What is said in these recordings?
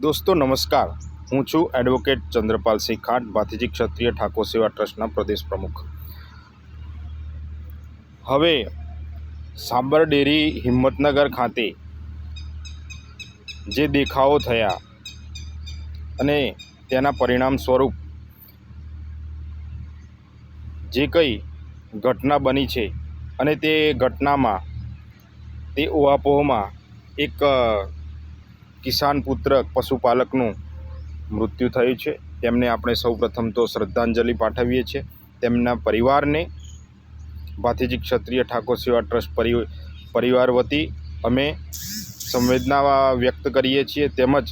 દોસ્તો, નમસ્કાર. હું છું એડવોકેટ ચંદ્રપાલસિંહ ખાંટ ભાતીજી ક્ષત્રિય ઠાકોર સેવા ટ્રસ્ટના પ્રદેશ પ્રમુખ. હવે, સાંબર ડેરી હિંમતનગર ખાતે જે દેખાવો થયા અને તેના પરિણામ સ્વરૂપ જે કંઈ ઘટના બની છે અને તે ઘટનામાં, તે ઓહાપોહમાં એક કિસાન પુત્ર પશુપાલકનું મૃત્યુ થયું છે. તેમને આપણે સૌપ્રથમ તો શ્રદ્ધાંજલિ પાઠવીએ છીએ. તેમના પરિવારને ભાતીજી ક્ષત્રિય ઠાકોર સેવા ટ્રસ્ટ પરિ પરિવાર વતી અમે સંવેદના વ્યક્ત કરીએ છીએ. તેમજ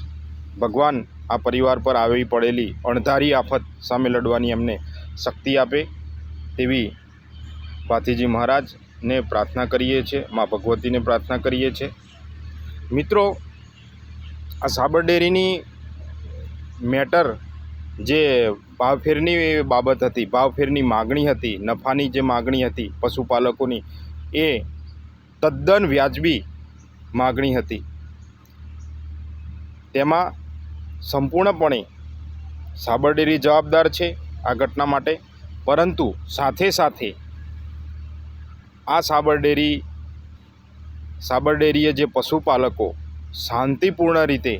ભગવાન આ પરિવાર પર આવી પડેલી અણધારી આફત સામે લડવાની એમને શક્તિ આપે તેવી ભાતીજી મહારાજને પ્રાર્થના કરીએ છીએ. મા ભગવતીને પ્રાર્થના કરીએ છીએ. મિત્રો આ સાબર ડેરીની મેટર જે ભાવફેરની બાબત હતી ભાવફેરની માગણી હતી, નફાની જે માગણી હતી પશુપાલકોની, એ તદ્દન વ્યાજબી માગણી હતી. તેમાં સંપૂર્ણપણે સાબર ડેરી જવાબદાર છે આ ઘટના માટે, પરંતુ સાથે સાથે આ સાબર ડેરી, સાબર ડેરીએ જે પશુપાલકો શાંતિપૂર્ણ રીતે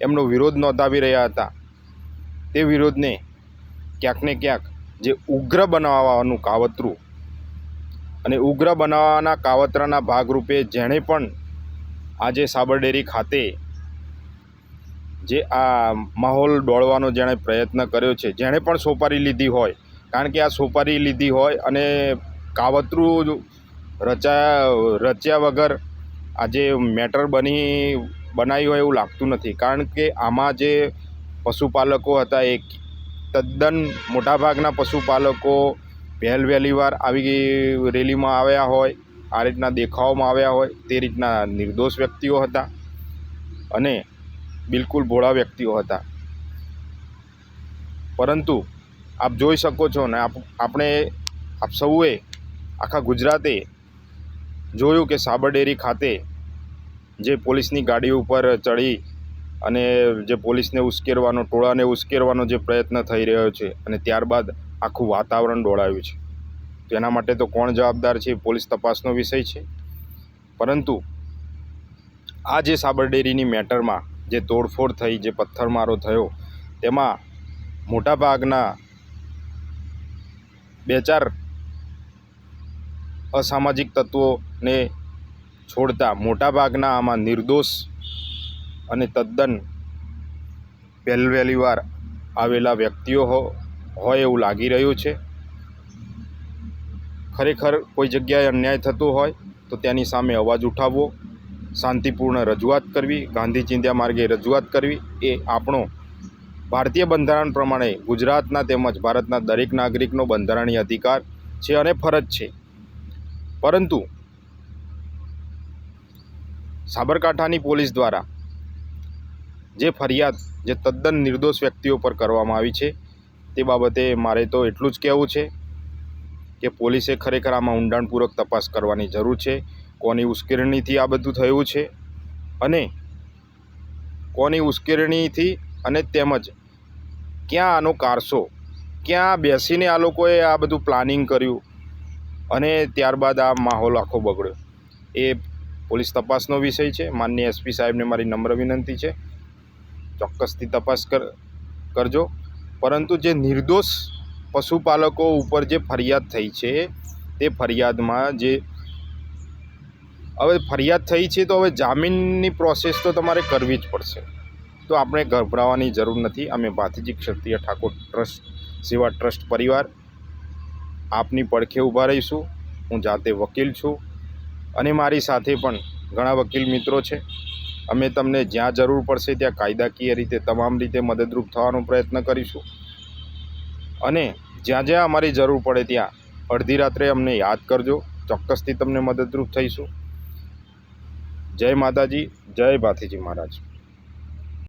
એમનો વિરોધ નોંધાવી રહ્યા હતા. તે વિરોધને ક્યાંક ને ક્યાંક જે ઉગ્ર બનાવવાનું કાવતરું અને ઉગ્ર બનાવવાના કાવતરાના ભાગરૂપે જેણે પણ આજે સાબરડેરી ખાતે જે આ માહોલ દોડવાનો જેણે પ્રયત્ન કર્યો છે, જેણે પણ સોપારી લીધી હોય, કારણ કે આ સોપારી લીધી હોય અને કાવતરું રચાયા, રચ્યા વગર આજે મેટર બની બનાવી હોય એવું લાગતું નથી. કારણ કે આમાં જે પશુપાલકો હતા એ તદ્દન મોટાભાગના પશુપાલકો પહેલ વહેલી વાર આવી રેલીમાં આવ્યા હોય, આ રીતના દેખાવમાં આવ્યા હોય, તે રીતના નિર્દોષ વ્યક્તિઓ હતા અને બિલકુલ ભોળા વ્યક્તિઓ હતા. પરંતુ આપ જોઈ શકો છો ને, આપ, આપણે, આપ સૌએ આખા ગુજરાતે જોયું કે સાબરડેરી ખાતે જે પોલીસની ગાડી ઉપર ચડી અને જે પોલીસને ઉશ્કેરવાનો, ટોળાને ઉશ્કેરવાનો જે પ્રયત્ન થઈ રહ્યો છે અને ત્યારબાદ આખું વાતાવરણ ડોળાયું છે. તેના માટે તો કોણ જવાબદાર છે પોલીસ તપાસનો વિષય છે. પરંતુ આ જે સાબરડેરીની મેટરમાં જે તોડફોડ થઈ, જે પથ્થરમારો થયો, તેમાં મોટાભાગના બે ચાર અસામાજિક તત્વોને છોડતા મોટાભાગના આમાં નિર્દોષ અને તદ્દન પહેલવહેલી વાર આવેલા વ્યક્તિઓ હોય એવું લાગી રહ્યું છે. ખરેખર કોઈ જગ્યાએ અન્યાય થતો હોય તો તેની સામે અવાજ ઉઠાવવો, શાંતિપૂર્ણ રજૂઆત કરવી, ગાંધી ચિંધ્યા માર્ગે રજૂઆત કરવી એ આપણો ભારતીય બંધારણ પ્રમાણે ગુજરાતના તેમજ ભારતના દરેક નાગરિકનો બંધારણીય અધિકાર છે અને ફરજ છે. પરંતુ સાબરકાંઠાની પોલીસ દ્વારા જે ફરિયાદ, જે તદ્દન નિર્દોષ વ્યક્તિઓ પર કરવામાં આવી છે, તે બાબતે મારે તો એટલું જ કહેવું છે કે પોલીસે ખરેખર આમાં ઊંડાણપૂર્વક તપાસ કરવાની જરૂર છે. કોની ઉશ્કેરણીથી આ બધું થયું છે અને કોની ઉશ્કેરણીથી અને તેમજ ક્યાં આનો કારસો, ક્યાં બેસીને આ લોકોએ આ બધું પ્લાનિંગ કર્યું અને ત્યારબાદ આ માહોલ આખો બગડ્યો. એ પોલીસ તપાસનો વિષય છે. માનનીય એસપી સાહેબને મારી નમ્ર વિનંતી છે. ચોક્કસથી તપાસ કર, કરજો. પરંતુ જે નિર્દોષ પશુપાલકો ઉપર જે ફરિયાદ થઈ છે, તે ફરિયાદમાં જે હવે ફરિયાદ થઈ છે તો હવે જામીનની પ્રોસેસ તો તમારે કરવી જ પડશે. તો આપણે ગભરાવાની જરૂર નથી. અમે ભાતીજી ક્ષત્રિય ઠાકોર ટ્રસ્ટ, સેવા ટ્રસ્ટ પરિવાર આપની પડખે ઊભા રહીશું. હું જાતે વકીલ છું અને મારી સાથે પણ ઘણા વકીલ મિત્રો છે. અમે તમને જ્યાં જરૂર પડશે ત્યાં કાયદાકીય રીતે, તમામ રીતે મદદરૂપ થવાનો પ્રયત્ન કરીશું. અને જ્યાં જ્યાં અમારી જરૂર પડે ત્યાં અડધી રાત્રે અમને યાદ કરજો. ચોક્કસથી તમને મદદરૂપ થઈશું. જય માતાજી, જય ભાથીજી મહારાજ.